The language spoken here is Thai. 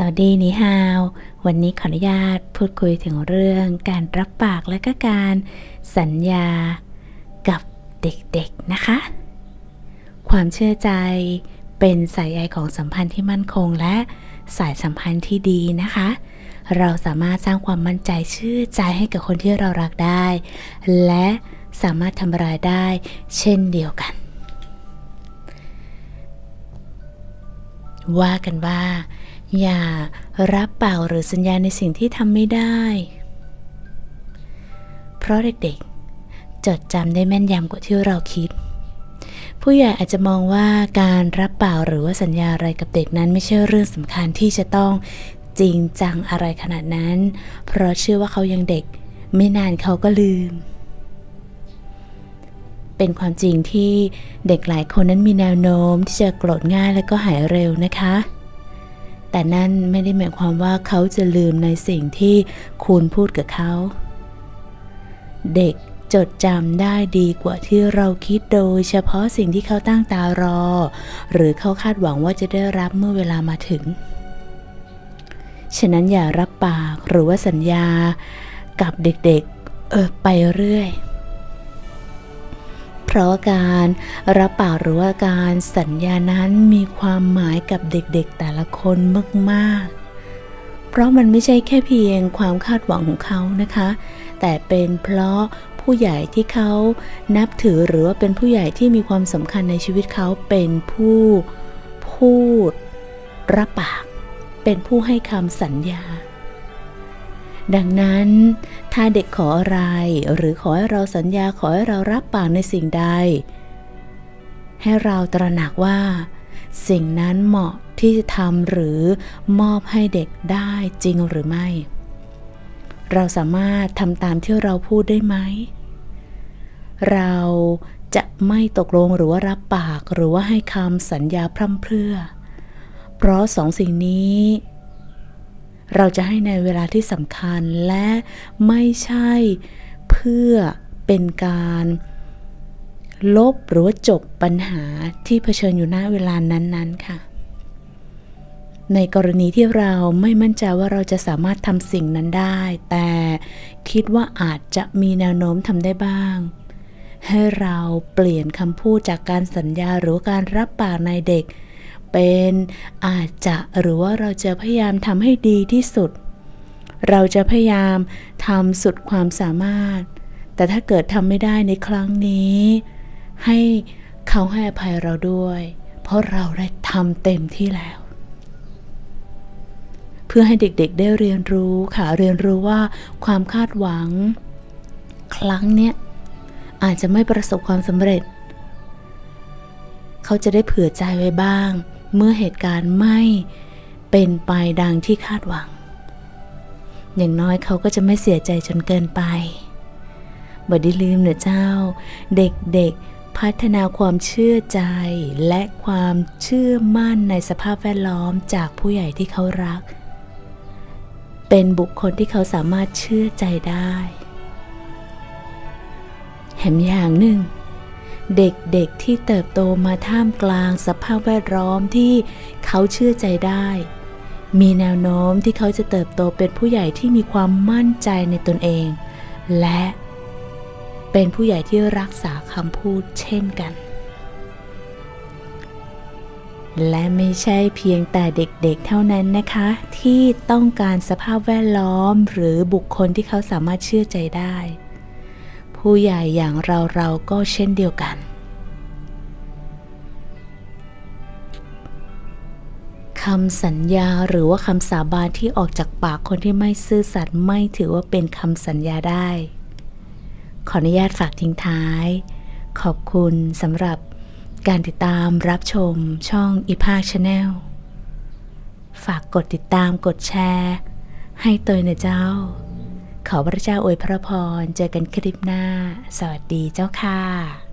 สวัสดีนิฮาว วันนี้ขออนุญาตพูดคุยถึงเรื่องการรับปากและก็การสัญญากับเด็กๆนะคะ ความเชื่อใจเป็นสายใยของสัมพันธ์ที่มั่นคงและสายสัมพันธ์ที่ดีนะคะ เราสามารถสร้างความมั่นใจเชื่อใจให้กับคนที่เรารักได้ และสามารถทำรายได้เช่นเดียวกัน ว่ากันว่า อย่ารับเปล่าหรือสัญญาในสิ่งที่ทำไม่ได้ เพราะเด็กๆ จดจำได้แม่นยำกว่าที่เราคิด ผู้ใหญ่อาจจะมองว่าการรับเปล่าหรือว่าสัญญาอะไรกับเด็กนั้นไม่ใช่เรื่องสำคัญที่จะต้องจริงจังอะไรขนาดนั้น เพราะเชื่อว่าเขายังเด็ก ไม่นานเขาก็ลืม เป็นความจริงที่เด็กหลายคนนั้นมีแนวโน้มที่จะโกรธง่ายและก็หายเร็วนะคะ แต่นั่นไม่ได้หมายความว่าเขาจะลืมในสิ่งที่คุณพูดกับเขา เด็กจดจำได้ดีกว่าที่เราคิดโดยเฉพาะสิ่งที่เขาตั้งตารอ หรือเขาคาดหวังว่าจะได้รับเมื่อเวลามาถึง ฉะนั้นอย่ารับปากหรือว่าสัญญากับเด็กๆ เออไปเรื่อย ราะการรับปากหรือว่าการสัญญานั้นมีความหมายกับเด็กๆแต่ละคนมากๆ เพราะมันไม่ใช่แค่เพียงความคาดหวังของเขานะคะ แต่เป็นเพราะผู้ใหญ่ที่เขานับถือหรือว่าเป็นผู้ใหญ่ที่มีความสำคัญในชีวิตเขาเป็นผู้พูดรับปาก เป็นผู้ให้คำสัญญา ดังนั้น ถ้าเด็กขออะไรหรือขอให้เราสัญญาขอให้เรารับปากในสิ่งใด ให้เราตระหนักว่า สิ่งนั้นเหมาะที่จะทำหรือมอบให้เด็กได้จริงหรือไม่ เราสามารถทำตามที่เราพูดได้ไหม เราจะไม่ตกลงหรือว่ารับปากหรือว่าให้คำสัญญาพร่ำเพรื่อ เพราะสองสิ่งนี้ เราจะให้ในเวลาที่สำคัญและไม่ใช่เพื่อเป็นการลบหรือว่าจบปัญหาที่เผชิญอยู่ณเวลานั้นๆค่ะ ในกรณีที่เราไม่มั่นใจว่าเราจะสามารถทำสิ่งนั้นได้ แต่คิดว่าอาจจะมีแนวโน้มทำได้บ้าง ให้เราเปลี่ยนคำพูดจากการสัญญาหรือการรับปากในเด็ก เป็น อาจจะหรือว่าเราจะพยายามทำให้ดีที่สุด เราจะพยายามทำสุดความสามารถ แต่ถ้าเกิดทำไม่ได้ในครั้งนี้ ให้เขาให้อภัยเราด้วย เพราะเราได้ทำเต็มที่แล้ว เพื่อให้เด็กๆได้เรียนรู้ค่ะเรียนรู้ว่าความคาดหวัง ครั้งเนี้ยอาจจะไม่ประสบความสำเร็จ เขาจะได้เผื่อใจไว้บ้าง เมื่อเหตุการณ์ไม่เป็นไปดังที่คาดหวัง อย่างน้อยเขาก็จะไม่เสียใจจนเกินไปบไดีลืมเนอะเจ้า เด็กๆ พัฒนาความเชื่อใจและความเชื่อมั่นในสภาพแวดล้อมจากผู้ใหญ่ที่เขารัก เป็นบุคคลที่เขาสามารถเชื่อใจได้แถมอย่างหนึ่ง เด็กๆที่เติบโตมาท่ามกลางสภาพแวดล้อมที่เขาเชื่อใจได้ มีแนวโน้มที่เขาจะเติบโตเป็นผู้ใหญ่ที่มีความมั่นใจในตนเอง และเป็นผู้ใหญ่ที่รักษาคำพูดเช่นกัน และไม่ใช่เพียงแต่เด็กๆเท่านั้นนะคะ ที่ต้องการสภาพแวดล้อมหรือบุคคลที่เขาสามารถเชื่อใจได้ ผู้ใหญ่อย่างเราเราก็เช่นเดียวกัน คำสัญญาหรือว่าคำสาบานที่ออกจากปากคนที่ไม่ซื่อสัตย์ไม่ถือว่าเป็นคำสัญญาได้ ขออนุญาตฝากทิ้งท้าย ขอบคุณสำหรับการติดตามรับชมช่องอีภาคชาแนลฝากกดติดตามกดแชร์ ให้ตัวนะเจ้า ขอพระเจ้าอวยพระพร เจอกันคลิปหน้า สวัสดีเจ้าค่ะ